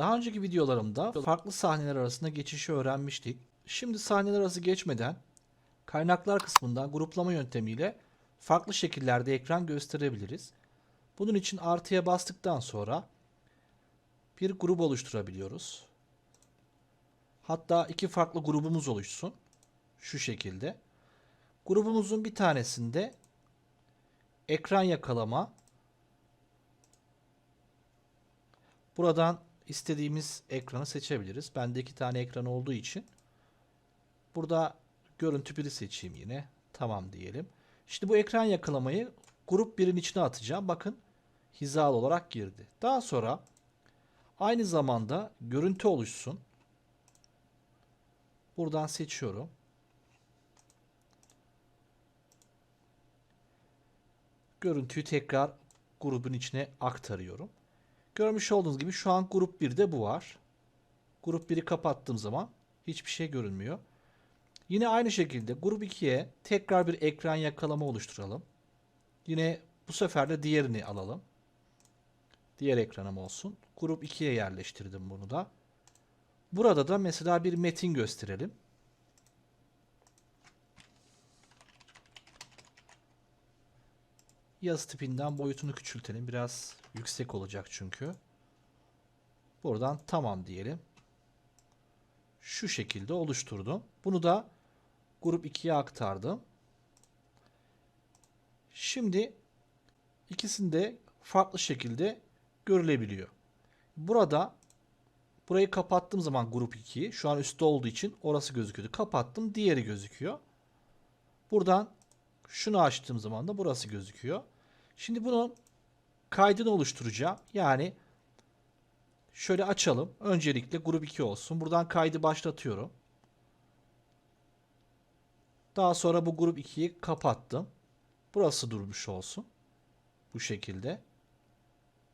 Daha önceki videolarımda farklı sahneler arasında geçişi öğrenmiştik. Şimdi sahneler arası geçmeden kaynaklar kısmından gruplama yöntemiyle farklı şekillerde ekran gösterebiliriz. Bunun için artıya bastıktan sonra bir grup oluşturabiliyoruz. Hatta iki farklı grubumuz oluşsun. Şu şekilde. Grubumuzun bir tanesinde ekran yakalama. Buradan istediğimiz ekranı seçebiliriz. Bende iki tane ekran olduğu için. Burada görüntü biri seçeyim yine. Tamam diyelim. Şimdi bu ekran yakalamayı grup birin içine atacağım. Bakın hizalı olarak girdi. Daha sonra aynı zamanda görüntü oluşsun. Buradan seçiyorum. Görüntüyü tekrar grubun içine aktarıyorum. Görmüş olduğunuz gibi şu an grup 1'de bu var. Grup 1'i kapattığım zaman hiçbir şey görünmüyor. Yine aynı şekilde grup 2'ye tekrar bir ekran yakalama oluşturalım. Yine bu sefer de diğerini alalım. Diğer ekranım olsun. Grup 2'ye yerleştirdim bunu da. Burada da mesela bir metin gösterelim. Yazı tipinden boyutunu küçültelim. Biraz yüksek olacak çünkü. Buradan tamam diyelim. Şu şekilde oluşturdum. Bunu da grup 2'ye aktardım. Şimdi ikisini de farklı şekilde görülebiliyor. Burada burayı kapattığım zaman grup 2'yi şu an üstte olduğu için orası gözüküyordu. Kapattım diğeri gözüküyor. Buradan şunu açtığım zaman da burası gözüküyor. Şimdi bunun kaydını oluşturacağım. Yani şöyle açalım. Öncelikle grup 2 olsun. Buradan kaydı başlatıyorum. Daha sonra bu grup 2'yi kapattım. Burası durmuş olsun. Bu şekilde.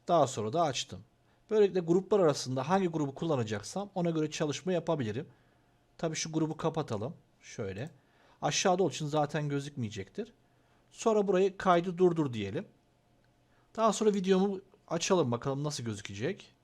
Daha sonra da açtım. Böylelikle gruplar arasında hangi grubu kullanacaksam ona göre çalışma yapabilirim. Tabii şu grubu kapatalım. Şöyle. Aşağıda olduğu için zaten gözükmeyecektir. Sonra burayı kaydı durdur diyelim. Daha sonra videomu açalım bakalım nasıl gözükecek.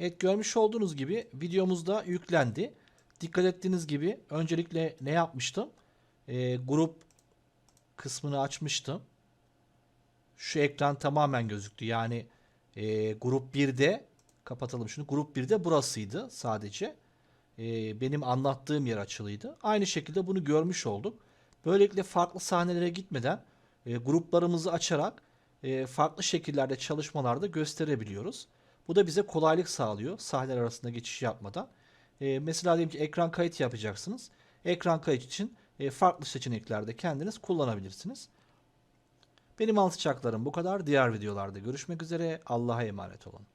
Evet görmüş olduğunuz gibi videomuzda yüklendi. Dikkat ettiğiniz gibi öncelikle ne yapmıştım? Ee, grup kısmını açmıştım. Şu ekran tamamen gözüktü. Yani e, grup 1'de kapatalım şunu. Grup 1'de burasıydı sadece. E, benim anlattığım yer açılıydı. Aynı şekilde bunu görmüş olduk. Böylelikle farklı sahnelere gitmeden e, gruplarımızı açarak e, farklı şekillerde çalışmalarda gösterebiliyoruz. Bu da bize kolaylık sağlıyor sahneler arasında geçiş yapmadan. E, mesela diyelim ki ekran kayıt yapacaksınız. Ekran kayıt için e, farklı seçeneklerde kendiniz kullanabilirsiniz. Benim anlatacaklarım bu kadar. Diğer videolarda görüşmek üzere. Allah'a emanet olun.